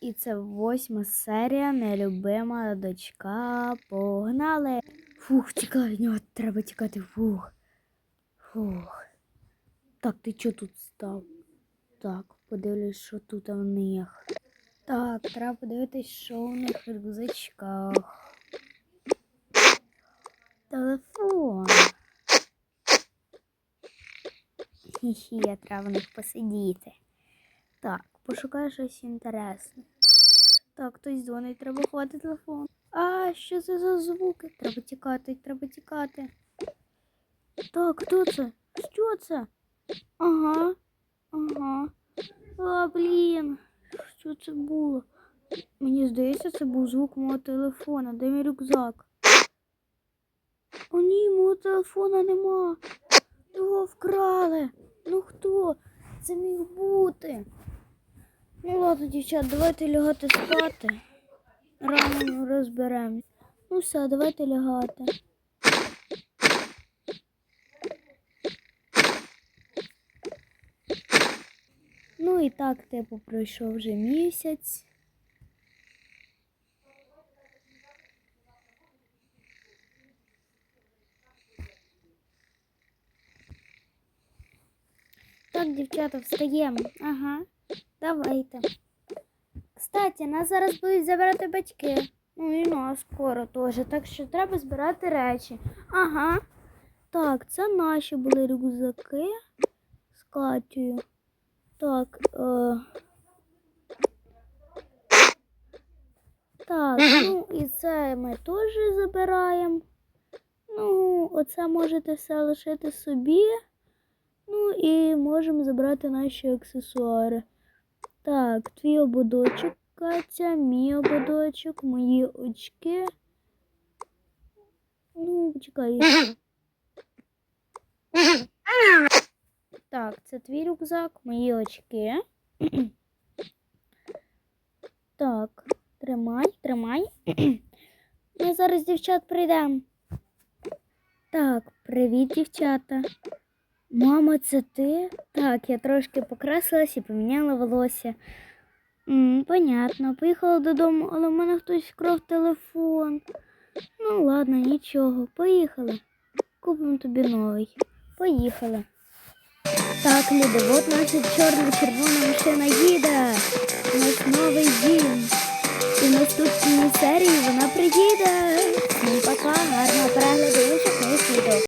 І це восьма серія Нелюбима дочка. Погнали. Фух, тікай від нього, треба тікати. Фух. Фух. Так, ти чого тут став? Так, подивлюсь, що тут у них. Так, треба подивитись, що у них в рюкзачках. Телефон. Хі-хі, треба в них посидіти. Так, пошукаю щось інтересне. Так, хтось дзвонить, треба ховати телефон. А, що це за звуки? Треба тікати, треба тікати. Так, хто це? Що це? Ага. Ага. А, блін. Що це було? Мені здається, це був звук мого телефона. Де мій рюкзак? О, ні, мого телефона нема. Його вкрали. Ну хто? Це міг бути. Ну дівчат, давайте лягати спати. Рано розберемось. Ну все, давайте лягати. Ну і так, типу, пройшов вже місяць. Так, дівчата, встаємо. Ага, давайте. Кстати, нас зараз будуть забирати батьки. Ну і нас скоро теж. Так що треба збирати речі. Ага. Так, це наші були рюкзаки з Катєю. Так. Е... Так, ну і це ми теж забираємо. Ну, оце можете все лишити собі. Ну і можемо забрати наші аксесуари. Так, твій ободочок, Катя, мій ободочок, мої очки. Ну, почекай. Так, це твій рюкзак, мої очки. Так, тримай, тримай. Ми зараз дівчат прийдемо. Так, привіт, дівчата. Мама, це ти? Так, я трошки покрасилась і поміняла волосся. М, понятно, поїхала додому, але в мене хтось вкрав телефон. Ну ладно, нічого, поїхали. Купимо тобі новий. Поїхали. Так, люди, от наша чорна-червона машина їде. У нас новий дім.